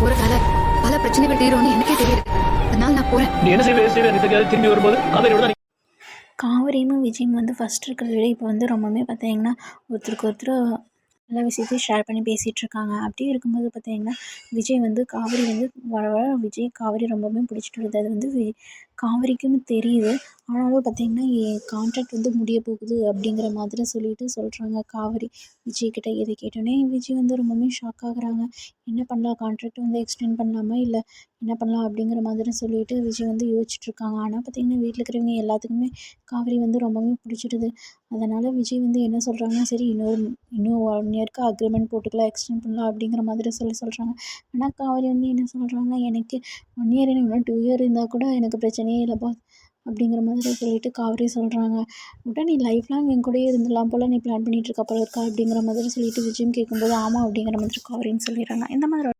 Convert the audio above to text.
போறதால பல பிரச்சனைகள் தீரும்னு எனக்கே தெரியுது அதனால நான் போறேன். நீ என்ன செய்வே? செய்வே எனக்கு தெரியாது திரும்பி வரும்போது காவேரியோட தான் காவிரியும் விஜயும் வந்து ஃபஸ்ட் இருக்கிறத விட இப்போ வந்து ரொம்பவுமே பார்த்தீங்கன்னா ஒருத்தருக்கு ஒருத்தர் எல்லா விஷயத்தையும் ஷேர் பண்ணி பேசிகிட்டு இருக்காங்க. அப்படி இருக்கும்போது பார்த்தீங்கன்னா விஜய் வந்து காவிரி வந்து வர வர விஜய் காவிரி ரொம்பவுமே பிடிச்சிட்டு வருது. அது வந்து காவேரிக்குன்னு தெரியுது. ஆனாலும் பார்த்தீங்கன்னா என் கான்ட்ராக்ட் வந்து முடிய போகுது அப்படிங்கிற மாதிரி சொல்லிட்டு சொல்கிறாங்க காவேரி. விஜய் கிட்டே இதை கேட்டோன்னே விஜய் வந்து ரொம்பவுமே ஷாக் ஆகுறாங்க. என்ன பண்ணலாம்? கான்ட்ராக்ட் வந்து எக்ஸ்டெண்ட் பண்ணலாமா? இல்லை என்ன பண்ணலாம்? அப்படிங்கிற மாதிரி சொல்லிட்டு விஜய் வந்து யோசிச்சுட்ருக்காங்க ஆனால் பார்த்தீங்கன்னா வீட்டில் இருக்கிறவங்க எல்லாத்துக்குமே காவேரி வந்து ரொம்பவுமே பிடிச்சிடுது. அதனால் விஜய் வந்து என்ன சொல்கிறாங்கன்னா சரி இன்னொரு இன்னும் ஒன் இயர்க்கு அக்ரிமெண்ட் போட்டுக்கலாம் எக்ஸ்டெண்ட் பண்ணலாம் அப்படிங்கிற மாதிரி சொல்லி சொல்கிறாங்க ஆனால் காவேரி வந்து என்ன சொல்கிறாங்கன்னா எனக்கு ஒன் இயர் இன்னும் டூ இயர் இருந்தால் கூட எனக்கு பிரச்சனை பிரச்சனையே இல்லைப்பா அப்படிங்கிற மாதிரி சொல்லிட்டு காவிரி சொல்கிறாங்க விட்டா நீ லைஃப் லாங் என் கூடயே இருந்துடலாம் போல் நீ பிளான் பண்ணிட்டு இருக்க போல இருக்கா அப்படிங்கிற மாதிரி சொல்லிட்டு விஜயும் கேட்கும்போது ஆமாம் அப்படிங்கிற மாதிரி காவிரின்னு சொல்லிடுறாங்க. இந்த மாதிரி